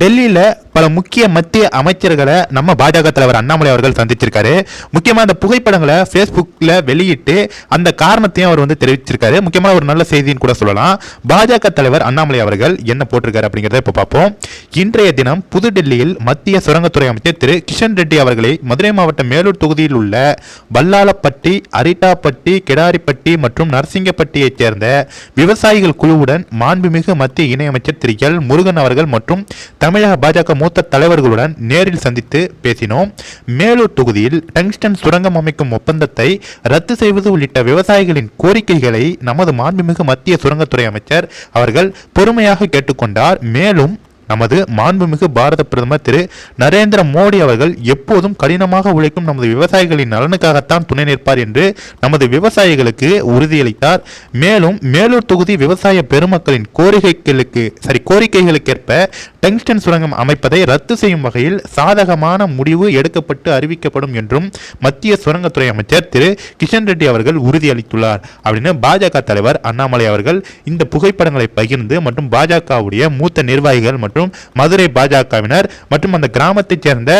டெல்லியில் பல முக்கிய மத்திய அமைச்சர்களை நம்ம பாஜக தலைவர் அண்ணாமலை அவர்கள் சந்திச்சிருக்காரு. முக்கியமாக அந்த புகைப்படங்களை ஃபேஸ்புக்கில் வெளியிட்டு அந்த காரணத்தையும் அவர் வந்து தெரிவிச்சிருக்காரு. முக்கியமான ஒரு நல்ல செய்தின்னு கூட சொல்லலாம். பாஜக தலைவர் அண்ணாமலை அவர்கள் என்ன போட்டிருக்காரு அப்படிங்கிறத இப்போ பார்ப்போம். இன்றைய தினம் புதுடெல்லியில் மத்திய சுரங்கத்துறை அமைச்சர் திரு கிஷன் ரெட்டி அவர்களை மதுரை மாவட்டம் மேலூர் தொகுதியில் உள்ள பல்லாளப்பட்டி அரிட்டாப்பட்டி கிடாரிப்பட்டி மற்றும் நரசிங்கப்பட்டியைச் சேர்ந்த விவசாயிகள் குழுவுடன் மாண்புமிகு மத்திய இணையமைச்சர் திரு எல் முருகன் அவர்கள் மற்றும் தமிழக பாஜக மூத்த தலைவர்களுடன் நேரில் சந்தித்து பேசினோம். மேலூர் தொகுதியில் டங்ஸ்டன் சுரங்கம் அமைக்கும் ஒப்பந்தத்தை ரத்து செய்வது உள்ளிட்ட விவசாயிகளின் கோரிக்கைகளை நமது மாண்புமிகு மத்திய சுரங்கத்துறை அமைச்சர் அவர்கள் பொறுமையாக கேட்டுக்கொண்டார். மேலும் நமது மாண்புமிகு பாரத பிரதமர் திரு நரேந்திர மோடி அவர்கள் எப்போதும் கடினமாக உழைக்கும் நமது விவசாயிகளின் நலனுக்காகத்தான் துணை நிற்பார் என்று நமது விவசாயிகளுக்கு உறுதியளித்தார். மேலும் மேலூர் தொகுதி விவசாய பெருமக்களின் கோரிக்கைகளுக்கு சரி கோரிக்கைகளுக்கேற்ப டங்ஸ்டன் சுரங்கம் அமைப்பதை ரத்து செய்யும் வகையில் சாதகமான முடிவு எடுக்கப்பட்டு அறிவிக்கப்படும் என்றும் மத்திய சுரங்கத்துறை அமைச்சர் திரு கிஷன் ரெட்டி அவர்கள் உறுதியளித்துள்ளார். அப்படின்னு பாஜக தலைவர் அண்ணாமலை அவர்கள் இந்த புகைப்படங்களை பகிர்ந்து மற்றும் பாஜகவுடைய மூத்த நிர்வாகிகள் மற்றும் மதுரை பாஜகவினர் மற்றும் அந்த கிராமத்தைச் சேர்ந்த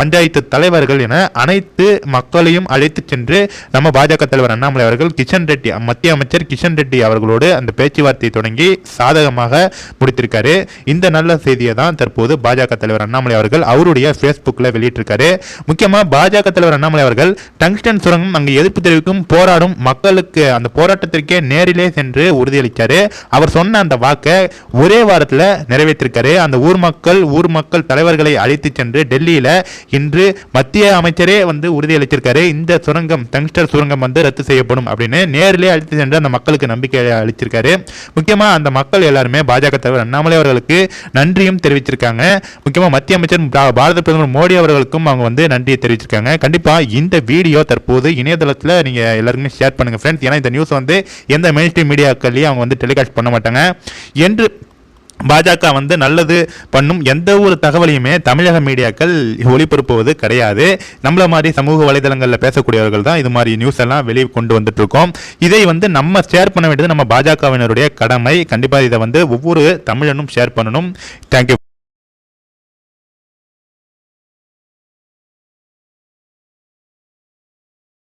பஞ்சாயத்து தலைவர்கள் என அனைத்து மக்களையும் அழைத்து சென்று நம்ம பாஜக தலைவர் அண்ணாமலை அவர்கள் கிஷன் ரெட்டி மத்திய அமைச்சர் கிஷன் ரெட்டி அவர்களோடு அந்த பேச்சுவார்த்தை தொடங்கி சாதகமாக முடித்திருக்காரு. இந்த நல்ல செய்தியை தான் தற்போது பாஜக தலைவர் அண்ணாமலை அவர்கள் அவருடைய ஃபேஸ்புக்கில் வெளியிட்டிருக்காரு. முக்கியமாக பாஜக தலைவர் அண்ணாமலை அவர்கள் டங்ஸ்டன் சுரங்கம் அங்கு எதிர்ப்பு தெரிவிக்கும் போராடும் மக்களுக்கு அந்த போராட்டத்திற்கே நேரிலே சென்று உறுதியளித்தார் அவர் சொன்ன அந்த வாக்கை ஒரே வாரத்தில் நிறைவேற்றிருக்காரு. அந்த ஊர் மக்கள் ஊர் மக்கள் தலைவர்களை அழைத்து சென்று டெல்லியில் இன்று மத்திய அமைச்சரே வந்து உறுதியளித்திருக்காரு. இந்த சுரங்கம் டங்ஸ்டர் சுரங்கம் வந்து ரத்து செய்யப்படும் அப்படின்னு நேரிலே அழைத்து சென்று அந்த மக்களுக்கு நம்பிக்கை அளிச்சிருக்காரு முக்கியமாக அந்த மக்கள் எல்லாருமே பாஜக தலைவர் அண்ணாமலை அவர்களுக்கு நன்றியும் தெரிவிச்சிருக்காங்க முக்கியமாக மத்திய அமைச்சர் பாரத பிரதமர் மோடி அவர்களுக்கும் அவங்க வந்து நன்றியை தெரிவிச்சிருக்காங்க கண்டிப்பாக இந்த வீடியோ தற்போது இணையதளத்தில் நீங்கள் எல்லாருக்குமே ஷேர் பண்ணுங்கள் ஃப்ரெண்ட்ஸ் ஏன்னா இந்த நியூஸ் வந்து எந்த மெயின் ஸ்ட்ரீம் மீடியாக்கள்லையும் அவங்க வந்து டெலிகாஸ்ட் பண்ண மாட்டாங்க. என்று பாஜக வந்து நல்லது பண்ணும் எந்த ஒரு தகவலையுமே தமிழக மீடியாக்கள் ஒளிபரப்புவது கிடையாது. நம்மள மாதிரி சமூக வலைதளங்களில் பேசக்கூடியவர்கள் தான் இது மாதிரி நியூஸ் எல்லாம் வெளியே கொண்டு வந்துட்டு இருக்கோம் இதை வந்து நம்ம ஷேர் பண்ண வேண்டியது நம்ம பாஜகவினருடைய கடமை. கண்டிப்பாக இதை வந்து ஒவ்வொரு தமிழனும் ஷேர் பண்ணணும். தேங்க்யூ